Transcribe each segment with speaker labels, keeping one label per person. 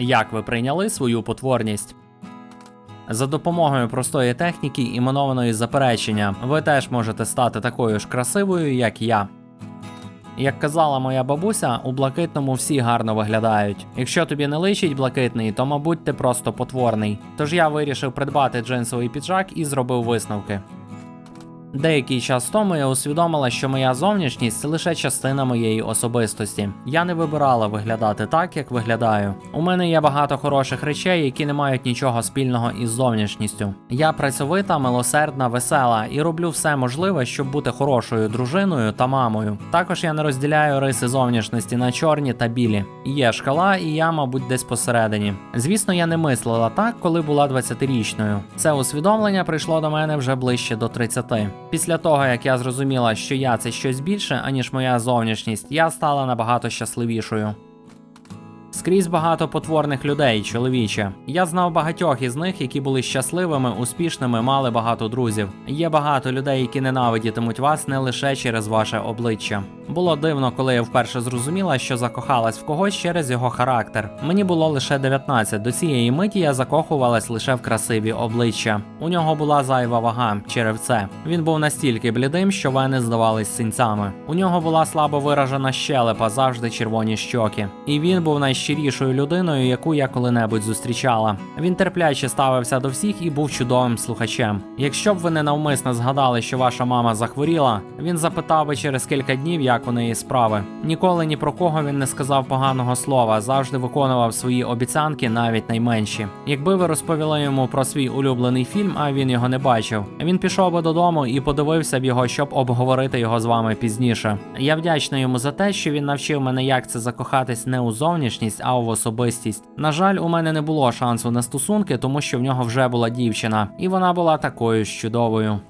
Speaker 1: Як ви прийняли свою потворність? За допомогою простої техніки іменованої заперечення, ви теж можете стати такою ж красивою, як я. Як казала моя бабуся, у блакитному всі гарно виглядають. Якщо тобі не личить блакитний, то мабуть ти просто потворний. Тож я вирішив придбати джинсовий піджак і зробив висновки. Деякий час тому я усвідомила, що моя зовнішність це лише частина моєї особистості. Я не вибирала виглядати так, як виглядаю. У мене є багато хороших речей, які не мають нічого спільного із зовнішністю. Я працьовита, милосердна, весела і роблю все можливе, щоб бути хорошою дружиною та мамою. Також я не розділяю риси зовнішності на чорні та білі. Є шкала, і я, мабуть, десь посередині. Звісно, я не мислила так, коли була 20-річною. Це усвідомлення прийшло до мене вже ближче до 30. Після того, як я зрозуміла, що я це щось більше, аніж моя зовнішність, я стала набагато щасливішою. Скрізь багато потворних людей, чоловіче. Я знав багатьох із них, які були щасливими, успішними, мали багато друзів. Є багато людей, які ненавидітимуть вас не лише через ваше обличчя. Було дивно, коли я вперше зрозуміла, що закохалась в когось через його характер. Мені було лише 19, До цієї миті я закохувалась лише в красиві обличчя. У нього була зайва вага, черевце. Він був настільки блідим, що вени здавались синцями. У нього була слабо виражена щелепа, завжди червоні щоки. І він був найщирішою людиною, яку я коли-небудь зустрічала. Він терпляче ставився до всіх і був чудовим слухачем. Якщо б ви не навмисно згадали, що ваша мама захворіла, він запитав би через кілька днів, як у неї справи. Ніколи ні про кого він не сказав поганого слова, завжди виконував свої обіцянки, навіть найменші. Якби ви розповіли йому про свій улюблений фільм, а він його не бачив, він пішов би додому і подивився б його, щоб обговорити його з вами пізніше. Я вдячна йому за те, що він навчив мене, як це закохатись не у зовнішність, а в особистість. На жаль, у мене не було шансу на стосунки, тому що в нього вже була дівчина, і вона була такою ж чудовою.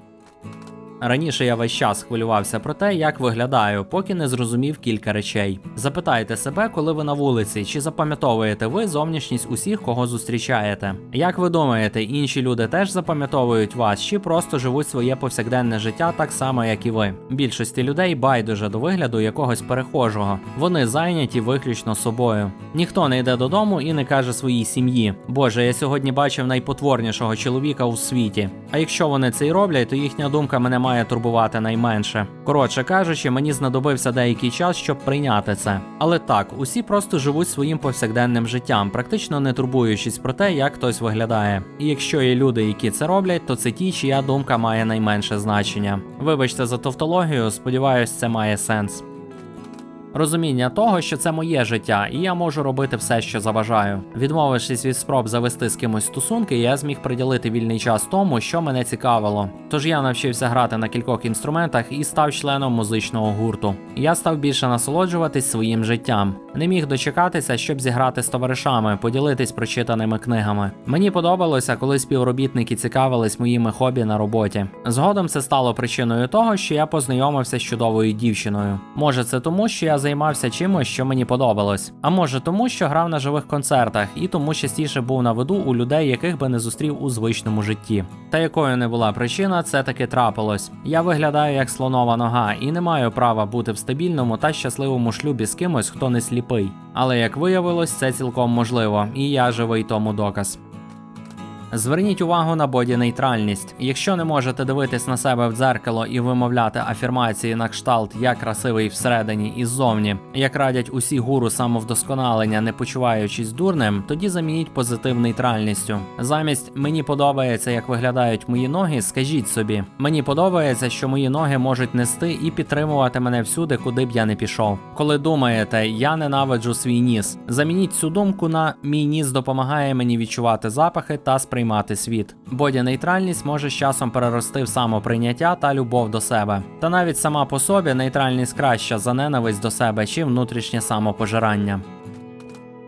Speaker 1: Раніше я весь час хвилювався про те, як виглядаю, поки не зрозумів кілька речей. Запитайте себе, коли ви на вулиці, чи запам'ятовуєте ви зовнішність усіх, кого зустрічаєте. Як ви думаєте, інші люди теж запам'ятовують вас, чи просто живуть своє повсякденне життя так само, як і ви? Більшості людей байдуже до вигляду якогось перехожого. Вони зайняті виключно собою. Ніхто не йде додому і не каже своїй сім'ї: Боже, я сьогодні бачив найпотворнішого чоловіка у світі. А якщо вони це й роблять, то їхня думка мене має турбувати найменше. Коротше кажучи, мені знадобився деякий час, щоб прийняти це. Але так, усі просто живуть своїм повсякденним життям, практично не турбуючись про те, як хтось виглядає. І якщо є люди, які це роблять, то це ті, чия думка має найменше значення. Вибачте за тавтологію, сподіваюсь, це має сенс. Розуміння того, що це моє життя, і я можу робити все, що заважаю. Відмовившись від спроб завести з кимось стосунки, я зміг приділити вільний час тому, що мене цікавило. Тож я навчився грати на кількох інструментах і став членом музичного гурту. Я став більше насолоджуватись своїм життям. Не міг дочекатися, щоб зіграти з товаришами, поділитись прочитаними книгами. Мені подобалося, коли співробітники цікавились моїми хобі на роботі. Згодом це стало причиною того, що я познайомився з чудовою дівчиною. Може, це тому, що я займався чимось, що мені подобалось. А може, тому, що грав на живих концертах і тому частіше був на виду у людей, яких би не зустрів у звичному житті. Та якою не була причина, це таки трапилось. Я виглядаю як слонова нога і не маю права бути в стабільному та щасливому шлюбі з кимось, хто не сліпий. Але як виявилось, це цілком можливо, і я живий тому доказ. Зверніть увагу на боді-нейтральність. Якщо не можете дивитись на себе в дзеркало і вимовляти афірмації на кшталт я красивий всередині і ззовні, як радять усі гуру самовдосконалення, не почуваючись дурним, тоді замініть позитив нейтральністю. Замість мені подобається, як виглядають мої ноги, скажіть собі, мені подобається, що мої ноги можуть нести і підтримувати мене всюди, куди б я не пішов. Коли думаєте, я ненавиджу свій ніс, замініть цю думку на мій ніс допомагає мені відчувати запахи та сприймати світ. Боді-нейтральність може з часом перерости в самоприйняття та любов до себе. Та навіть сама по собі нейтральність краща за ненависть до себе чи внутрішнє самопожирання.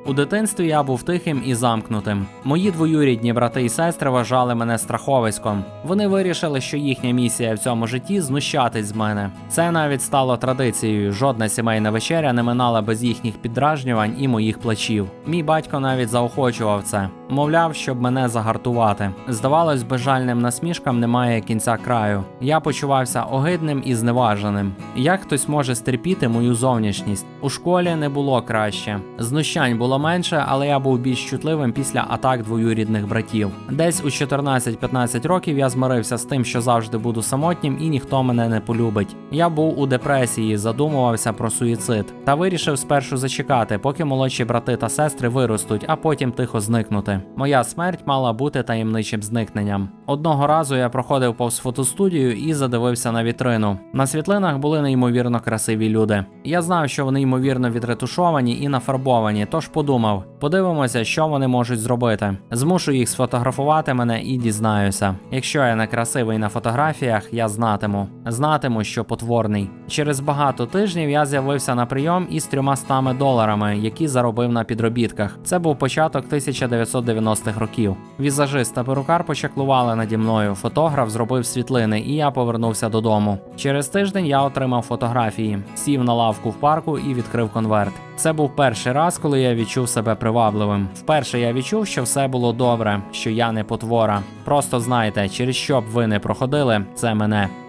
Speaker 1: У дитинстві я був тихим і замкнутим. Мої двоюрідні брати і сестри вважали мене страховиськом. Вони вирішили, що їхня місія в цьому житті знущатись з мене. Це навіть стало традицією. Жодна сімейна вечеря не минала без їхніх піддражнювань і моїх плачів. Мій батько навіть заохочував це. Мовляв, щоб мене загартувати. Здавалось, безжальним насмішкам немає кінця краю. Я почувався огидним і зневаженим. Як хтось може стерпіти мою зовнішність? У школі не було краще. Знущань було менше, але я був більш чутливим після атак двоюрідних братів. Десь у 14-15 років я змирився з тим, що завжди буду самотнім і ніхто мене не полюбить. Я був у депресії, задумувався про суїцид та вирішив спершу зачекати, поки молодші брати та сестри виростуть, а потім тихо зникнути. Моя смерть мала бути таємничим зникненням. Одного разу я проходив повз фотостудію і задивився на вітрину. На світлинах були неймовірно красиві люди. Я знав, що вони ймовірно відретушовані і нафарбовані, тож ou do mal? Подивимося, що вони можуть зробити. Змушу їх сфотографувати мене і дізнаюся. Якщо я не красивий на фотографіях, я знатиму. Знатиму, що потворний. Через багато тижнів я з'явився на прийом із трьома стами доларами, які заробив на підробітках. Це був початок 1990-х років. Візажист та перукар почаклували наді мною. Фотограф зробив світлини, і я повернувся додому. Через тиждень я отримав фотографії, сів на лавку в парку і відкрив конверт. Це був перший раз, коли я відчув себе привабливим. Вперше я відчув, що все було добре, що я не потвора. Просто знайте, через що б ви не проходили, це мене.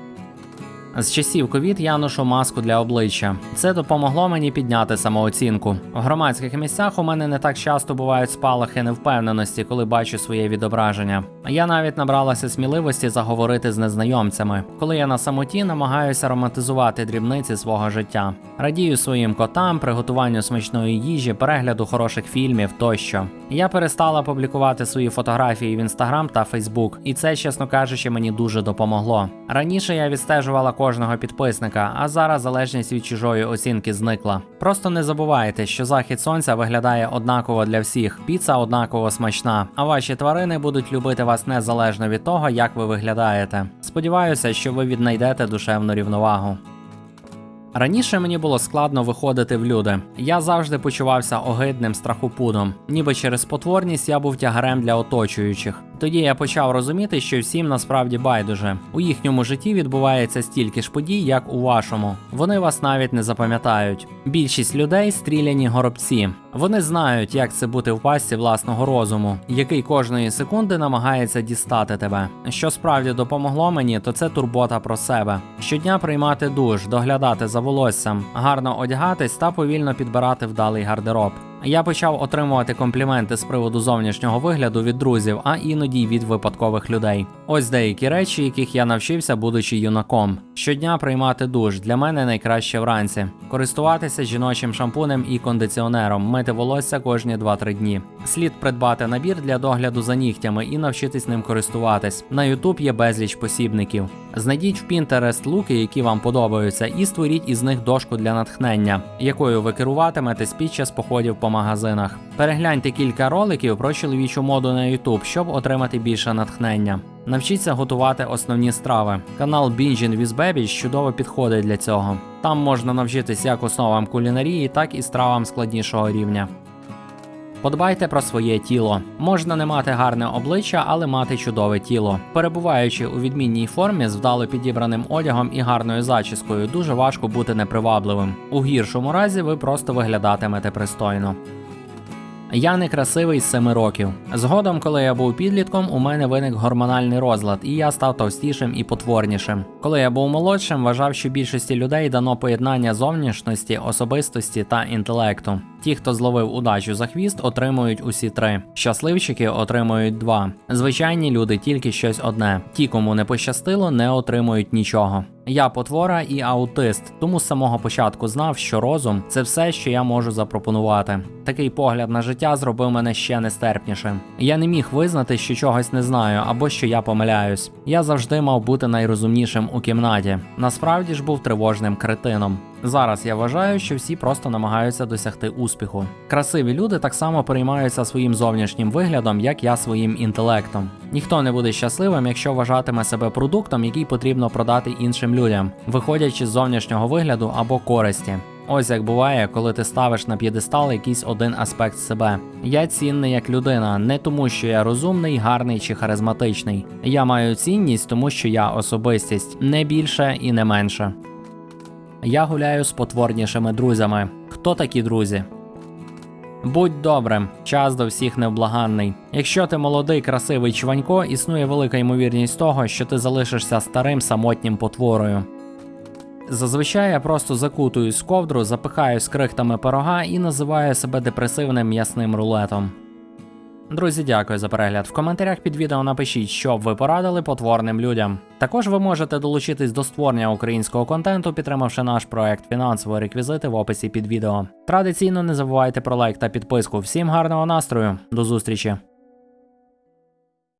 Speaker 1: З часів ковід я ношу маску для обличчя. Це допомогло мені підняти самооцінку. В громадських місцях у мене не так часто бувають спалахи невпевненості, коли бачу своє відображення. Я навіть набралася сміливості заговорити з незнайомцями, коли я на самоті намагаюся романтизувати дрібниці свого життя. Радію своїм котам, приготуванню смачної їжі, перегляду хороших фільмів тощо. Я перестала публікувати свої фотографії в інстаграм та Фейсбук, і це, чесно кажучи, мені дуже допомогло. Раніше я відстежувала кожного підписника, а зараз залежність від чужої оцінки зникла. Просто не забувайте, що захід сонця виглядає однаково для всіх, піца однаково смачна, а ваші тварини будуть любити вас незалежно від того, як ви виглядаєте. Сподіваюся, що ви віднайдете душевну рівновагу. Раніше мені було складно виходити в люди. Я завжди почувався огидним страхопудом, ніби через потворність я був тягарем для оточуючих. Тоді я почав розуміти, що всім насправді байдуже. У їхньому житті відбувається стільки ж подій, як у вашому. Вони вас навіть не запам'ятають. Більшість людей стріляні горобці. Вони знають, як це бути в пастці власного розуму, який кожної секунди намагається дістати тебе. Що справді допомогло мені, то це турбота про себе. Щодня приймати душ, доглядати за волоссям, гарно одягатись та повільно підбирати вдалий гардероб. Я почав отримувати компліменти з приводу зовнішнього вигляду від друзів, а іноді й від випадкових людей. Ось деякі речі, яких я навчився, будучи юнаком. Щодня приймати душ для мене найкраще вранці, користуватися жіночим шампунем і кондиціонером, мити волосся кожні 2-3 дні. Слід придбати набір для догляду за нігтями і навчитись ним користуватись. На YouTube є безліч посібників. Знайдіть в Pinterest луки, які вам подобаються, і створіть із них дошку для натхнення, якою ви керуватиметесь під час походів по магазинах. Перегляньте кілька роликів про чоловічу моду на YouTube, щоб отримати більше натхнення. Навчіться готувати основні страви. Канал Bingin with Babies чудово підходить для цього. Там можна навчитись як основам кулінарії, так і стравам складнішого рівня. Подбайте про своє тіло. Можна не мати гарне обличчя, але мати чудове тіло. Перебуваючи у відмінній формі з вдало підібраним одягом і гарною зачіскою, дуже важко бути непривабливим. У гіршому разі ви просто виглядатимете пристойно. Я не красивий з 7 років. Згодом, коли я був підлітком, у мене виник гормональний розлад, і я став товстішим і потворнішим. Коли я був молодшим, вважав, що більшості людей дано поєднання зовнішності, особистості та інтелекту. Ті, хто зловив удачу за хвіст, отримують усі три. Щасливчики отримують два. Звичайні люди тільки щось одне. Ті, кому не пощастило, не отримують нічого. Я потвора і аутист, тому з самого початку знав, що розум це все, що я можу запропонувати. Такий погляд на життя зробив мене ще нестерпнішим. Я не міг визнати, що чогось не знаю або що я помиляюсь. Я завжди мав бути найрозумнішим у кімнаті. Насправді ж був тривожним кретином. Зараз я вважаю, що всі просто намагаються досягти успіху. Красиві люди так само переймаються своїм зовнішнім виглядом, як я своїм інтелектом. Ніхто не буде щасливим, якщо вважатиме себе продуктом, який потрібно продати іншим людям, виходячи з зовнішнього вигляду або користі. Ось як буває, коли ти ставиш на п'єдестал якийсь один аспект себе. Я цінний як людина, не тому, що я розумний, гарний чи харизматичний. Я маю цінність, тому що я особистість, не більше і не менше. Я гуляю з потворнішими друзями. Хто такі друзі? Будь добрим, час до всіх невблаганний. Якщо ти молодий, красивий чванько, існує велика ймовірність того, що ти залишишся старим самотнім потворою. Зазвичай я просто закутуюсь в ковдру, запихаюсь крихтами пирога і називаю себе депресивним м'ясним рулетом. Друзі, дякую за перегляд. В коментарях під відео напишіть, що б ви порадили потворним людям. Також ви можете долучитись до створення українського контенту, підтримавши наш проект фінансові реквізити в описі під відео. Традиційно не забувайте про лайк та підписку. Всім гарного настрою, до зустрічі!